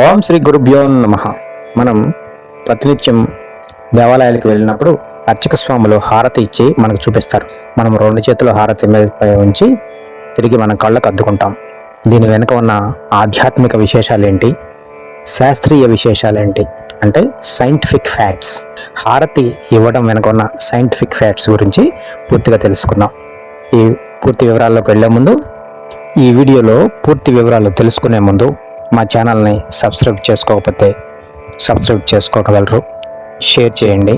ఓం శ్రీ గురుభ్యో నమ. మనం ప్రతినిత్యం దేవాలయాలకు వెళ్ళినప్పుడు అర్చక స్వాములు హారతి ఇచ్చి మనకు చూపిస్తారు. మనం రెండు చేతులు హారతి మీద ఉంచి తిరిగి మన కళ్ళకు అద్దుకుంటాం. దీని వెనుక ఉన్న ఆధ్యాత్మిక విశేషాలు ఏంటి శాస్త్రీయ విశేషాలు ఏంటి అంటే సైంటిఫిక్ ఫ్యాక్ట్స్ హారతి ఇవ్వడం వెనుక ఉన్న సైంటిఫిక్ ఫ్యాక్ట్స్ గురించి పూర్తిగా తెలుసుకుందాం. ఈ పూర్తి వివరాల్లోకి వెళ్ళే ముందు ఈ వీడియోలో పూర్తి వివరాలు తెలుసుకునే ముందు మా ఛానల్ని సబ్స్క్రైబ్ చేసుకోకపోతే సబ్స్క్రైబ్ చేసుకోగలరు. షేర్ చేయండి.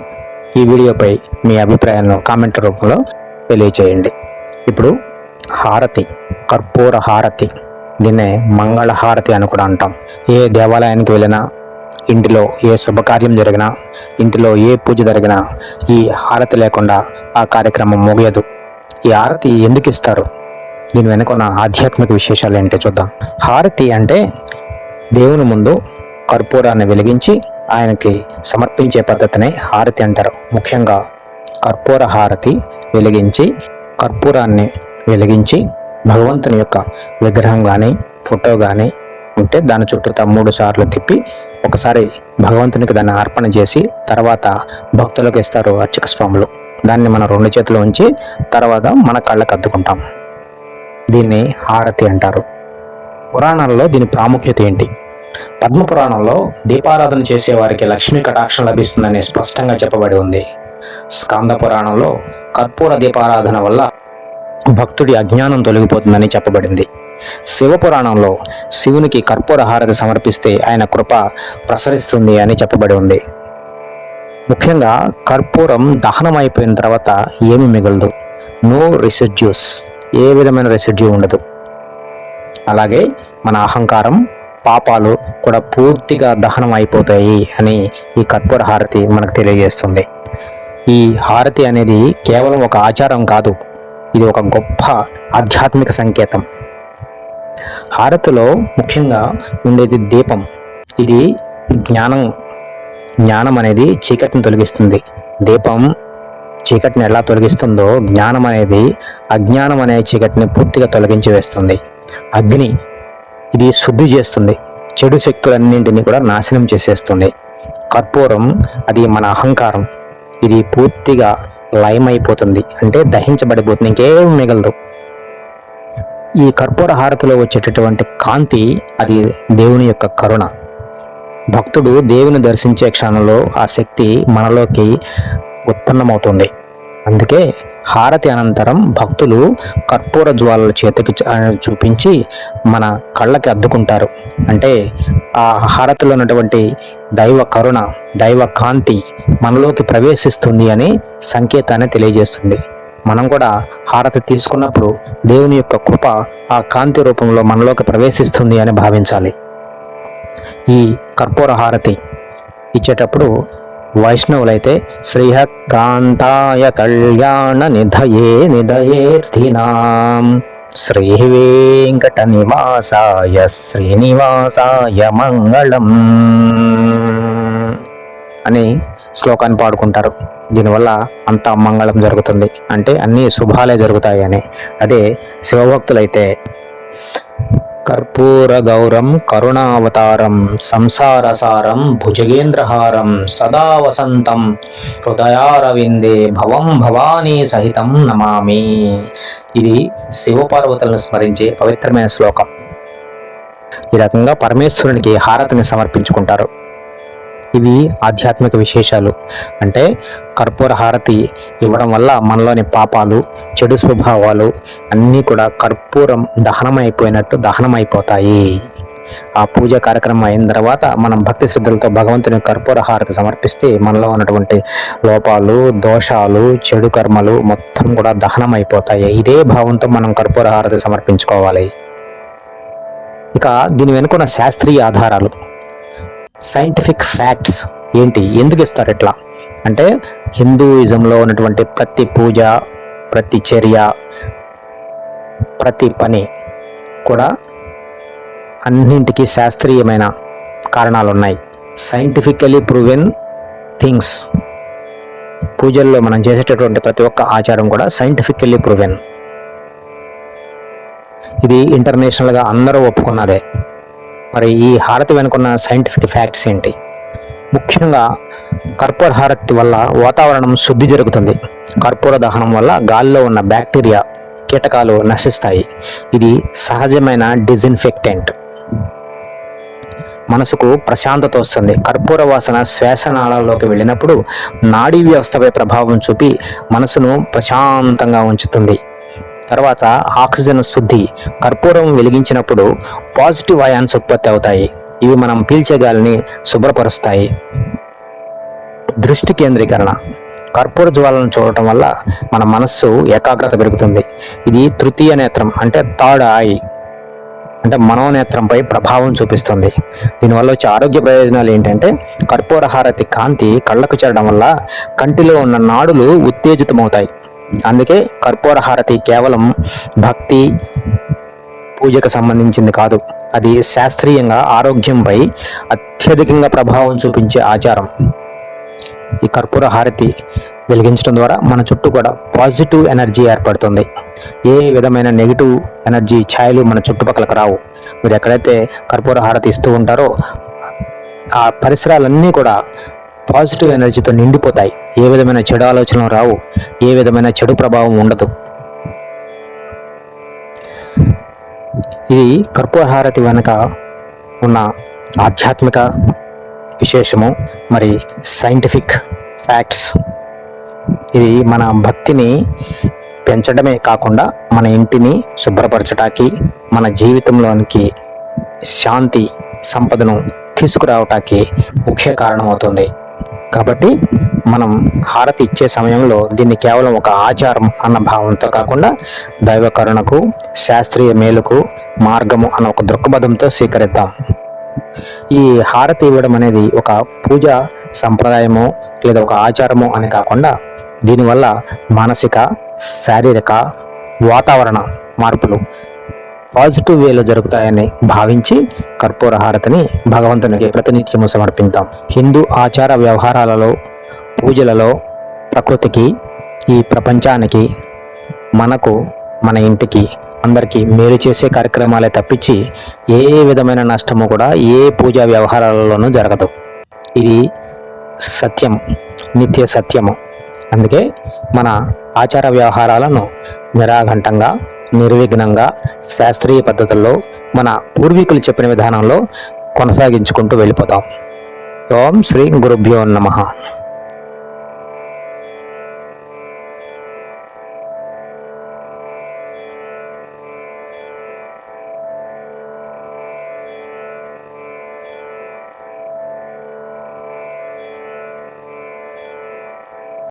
ఈ వీడియోపై మీ అభిప్రాయాలను కామెంట్ రూపంలో తెలియచేయండి. ఇప్పుడు హారతి కర్పూర హారతి దీన్నే మంగళ హారతి అని కూడా అంటాం. ఏ దేవాలయానికి వెళ్ళినా ఇంటిలో ఏ శుభకార్యం జరిగినా ఇంటిలో ఏ పూజ జరిగినా ఈ హారతి లేకుండా ఆ కార్యక్రమం ముగియదు. ఈ హారతి ఎందుకు ఇస్తారు? దీని వెనుక ఉన్న ఆధ్యాత్మిక విశేషాలు ఏంటో చూద్దాం. హారతి అంటే దేవుని ముందు కర్పూరాన్ని వెలిగించి ఆయనకి సమర్పించే పద్ధతిని హారతి అంటారు. ముఖ్యంగా కర్పూర హారతి వెలిగించి కర్పూరాన్ని వెలిగించి భగవంతుని యొక్క విగ్రహం కానీ ఫోటో కానీ ఉంటే దాని చుట్టూ మూడు సార్లు తిప్పి ఒకసారి భగవంతునికి దాన్ని అర్పణ చేసి తర్వాత భక్తులకు ఇస్తారు అర్చక స్వాములు. దాన్ని మన రెండు చేతులు ఉంచి తర్వాత మన కళ్ళకు అద్దుకుంటాం. దీన్ని హారతి అంటారు. పురాణాల్లో దీని ప్రాముఖ్యత ఏంటి? పద్మ పురాణంలో దీపారాధన చేసే వారికి లక్ష్మీ కటాక్షం లభిస్తుందని స్పష్టంగా చెప్పబడి ఉంది. స్కంద పురాణంలో కర్పూర దీపారాధన వల్ల భక్తుడి అజ్ఞానం తొలగిపోతుందని చెప్పబడింది. శివ పురాణంలో శివునికి కర్పూర హారతి సమర్పిస్తే ఆయన కృప ప్రసరిస్తుంది అని చెప్పబడి ఉంది. ముఖ్యంగా కర్పూరం దహనం అయిపోయిన తర్వాత ఏమి మిగలదు. నో రెసిడ్యూస్ ఏ విధమైన రెసిడ్యూ ఉండదు. అలాగే మన అహంకారం పాపాలు కూడా పూర్తిగా దహనం అయిపోతాయి అని ఈ కర్పూర హారతి మనకు తెలియజేస్తుంది. ఈ హారతి అనేది కేవలం ఒక ఆచారం కాదు ఇది ఒక గొప్ప ఆధ్యాత్మిక సంకేతం. హారతిలో ముఖ్యంగా ఉండేది దీపం. ఇది జ్ఞానం జ్ఞానం అనేది చీకటిని తొలగిస్తుంది. దీపం చీకటిని ఎలా తొలగిస్తుందో జ్ఞానం అనేది అజ్ఞానం అనే చీకటిని పూర్తిగా తొలగించి వేస్తుంది. అగ్ని ఇది శుద్ధి చేస్తుంది. చెడు శక్తులన్నింటినీ కూడా నాశనం చేసేస్తుంది. కర్పూరం అది మన అహంకారం. ఇది పూర్తిగా లయమైపోతుంది. అంటే దహించబడిపోతుంది. ఇంకేం మిగలదు. ఈ కర్పూర హారతిలో వచ్చేటటువంటి కాంతి అది దేవుని యొక్క కరుణ. భక్తుడు దేవుని దర్శించే క్షణంలో ఆ శక్తి మనలోకి ఉత్పన్నమవుతుంది. అందుకే హారతి అనంతరం భక్తులు కర్పూర జ్వాలల చేతికి చూపించి మన కళ్ళకి అద్దుకుంటారు. అంటే ఆ హారతిలో ఉన్నటువంటి దైవ కరుణ దైవ కాంతి మనలోకి ప్రవేశిస్తుంది అని సంకేతాన్ని తెలియజేస్తుంది. మనం కూడా హారతి తీసుకున్నప్పుడు దేవుని యొక్క కృప ఆ కాంతి రూపంలో మనలోకి ప్రవేశిస్తుంది అని భావించాలి. ఈ కర్పూర హారతి ఇచ్చేటప్పుడు వైష్ణవులైతే శ్రీహకాంతాయ కళ్యాణ నిధయే నిధయేర్థినాం శ్రీ వెంకట నివాసాయ శ్రీనివాసాయ మంగళం అని శ్లోకాన్ని పాడుకుంటారు. దీనివల్ల అంతా మంగళం జరుగుతుంది. అంటే అన్ని శుభాలే జరుగుతాయి అని అదే శివభక్తులైతే కర్పూర గౌరం కరుణావతారం సంసారసారం భుజగేంద్రహారం సదా వసంతం హృదయారవిందే భవం భవానీ సహితం నమామి ఇది శివపార్వతులను స్మరించే పవిత్రమైన శ్లోకం. ఈ రకంగా పరమేశ్వరునికి హారతిని సమర్పించుకుంటారు. ఇవి ఆధ్యాత్మిక విశేషాలు. అంటే కర్పూర హారతి ఇవ్వడం వల్ల మనలోని పాపాలు చెడు స్వభావాలు అన్నీ కూడా కర్పూరం దహనమైపోయినట్టు దహనమైపోతాయి. ఆ పూజ కార్యక్రమం అయిన తర్వాత మనం భక్తి శ్రద్ధలతో భగవంతుని కర్పూర హారతి సమర్పిస్తే మనలో ఉన్నటువంటి లోపాలు దోషాలు చెడు కర్మలు మొత్తం కూడా దహనం అయిపోతాయి ఇదే భావంతో మనం కర్పూర హారతి సమర్పించుకోవాలి. ఇక దీని వెనుకున్న శాస్త్రీయ ఆధారాలు. సైంటిఫిక్ ఫ్యాక్ట్స్ ఏంటి? ఎందుకు ఇస్తారు ఇట్లా? అంటే హిందూయిజంలో ఉన్నటువంటి ప్రతి పూజ ప్రతి చర్య ప్రతి పని కూడా అన్నింటికీ శాస్త్రీయమైన కారణాలు ఉన్నాయి సైంటిఫికలీ ప్రూవెన్ థింగ్స్ పూజల్లో మనం చేసేటటువంటి ప్రతి ఒక్క ఆచారం కూడా సైంటిఫికల్లీ ప్రూవెన్ ఇది ఇంటర్నేషనల్గా అందరూ ఒప్పుకున్నదే. మరి ఈ హారతి వెనుకున్న సైంటిఫిక్ ఫ్యాక్ట్స్ ఏంటి? ముఖ్యంగా కర్పూర హారతి వల్ల వాతావరణం శుద్ధి జరుగుతుంది. కర్పూర దహనం వల్ల గాలిలో ఉన్న బ్యాక్టీరియా కీటకాలు నశిస్తాయి. ఇది సహజమైన డిజిన్ఫెక్టెంట్ మనసుకు ప్రశాంతత వస్తుంది. కర్పూర వాసన శ్వాసనాళాల్లోకి వెళ్ళినప్పుడు నాడీ వ్యవస్థపై ప్రభావం చూపి మనసును ప్రశాంతంగా ఉంచుతుంది. తర్వాత ఆక్సిజన్ శుద్ధి కర్పూరం వెలిగించినప్పుడు పాజిటివ్ అయాన్స్ ఉత్పత్తి అవుతాయి. ఇవి మనం పీల్చే గాలిని శుభ్రపరుస్తాయి. దృష్టి కేంద్రీకరణ. కర్పూర జ్వాలను చూడటం వల్ల మన మనస్సు ఏకాగ్రత పెరుగుతుంది. ఇది తృతీయ నేత్రం అంటే థర్డ్ ఐ అంటే మనోనేత్రంపై ప్రభావం చూపిస్తుంది. దీనివల్ల వచ్చే ఆరోగ్య ప్రయోజనాలు ఏంటంటే కర్పూర హారతి కాంతి కళ్ళకు చేరడం వల్ల కంటిలో ఉన్న నాడులు ఉత్తేజితమవుతాయి. అందుకే కర్పూర హారతి కేవలం భక్తి పూజకు సంబంధించింది కాదు. అది శాస్త్రీయంగా ఆరోగ్యంపై అత్యధికంగా ప్రభావం చూపించే ఆచారం. ఈ కర్పూర హారతి వెలిగించడం ద్వారా మన చుట్టూ కూడా పాజిటివ్ ఎనర్జీ ఏర్పడుతుంది. ఏ విధమైన నెగిటివ్ ఎనర్జీ ఛాయలు మన చుట్టుపక్కలకు రావు. మీరు ఎక్కడైతే కర్పూర హారతి ఇస్తూ ఉంటారో ఆ పరిసరాలన్నీ కూడా పాజిటివ్ ఎనర్జీతో నిండిపోతాయి. ఏ విధమైన చెడు ఆలోచనలు రావు. ఏ విధమైన చెడు ప్రభావం ఉండదు. ఇది కర్పూరహారతి వెనుక ఉన్న ఆధ్యాత్మిక విశేషము మరి సైంటిఫిక్ ఫ్యాక్ట్స్. ఇది మన భక్తిని పెంచడమే కాకుండా మన ఇంటిని శుభ్రపరచటానికి మన జీవితంలోనికి శాంతి సంపదను తీసుకురావటానికి ముఖ్య కారణమవుతుంది. కాబట్టి మనం హారతి ఇచ్చే సమయంలో దీన్ని కేవలం ఒక ఆచారం అన్న భావంతో కాకుండా దైవ కరుణకు శాస్త్రీయ మేలుకు మార్గము అన్న ఒక దృక్పథంతో స్వీకరిద్దాం. ఈ హారతి ఇవ్వడం అనేది ఒక పూజ సంప్రదాయము లేదా ఒక ఆచారము అని కాకుండా దీనివల్ల మానసిక శారీరక వాతావరణ మార్పులు పాజిటివ్ వేలో జరుగుతాయని భావించి కర్పూర హారతిని భగవంతునికి ప్రతినిత్యము సమర్పిద్దాం హిందూ ఆచార వ్యవహారాలలో పూజలలో ప్రకృతికి ఈ ప్రపంచానికి మనకు మన ఇంటికి అందరికీ మేలు చేసే కార్యక్రమాలే తప్పించి ఏ విధమైన నష్టము కూడా ఏ పూజా వ్యవహారాలలోనూ జరగదు. ఇది సత్యం నిత్య సత్యము. అందుకే మన ఆచార వ్యవహారాలను నిరాఘంటంగా నిర్విఘ్నంగా శాస్త్రీయ పద్ధతుల్లో మన పూర్వీకులు చెప్పిన విధానంలో కొనసాగించుకుంటూ వెళ్ళిపోతాం ఓం శ్రీ గురుభ్యో నమః.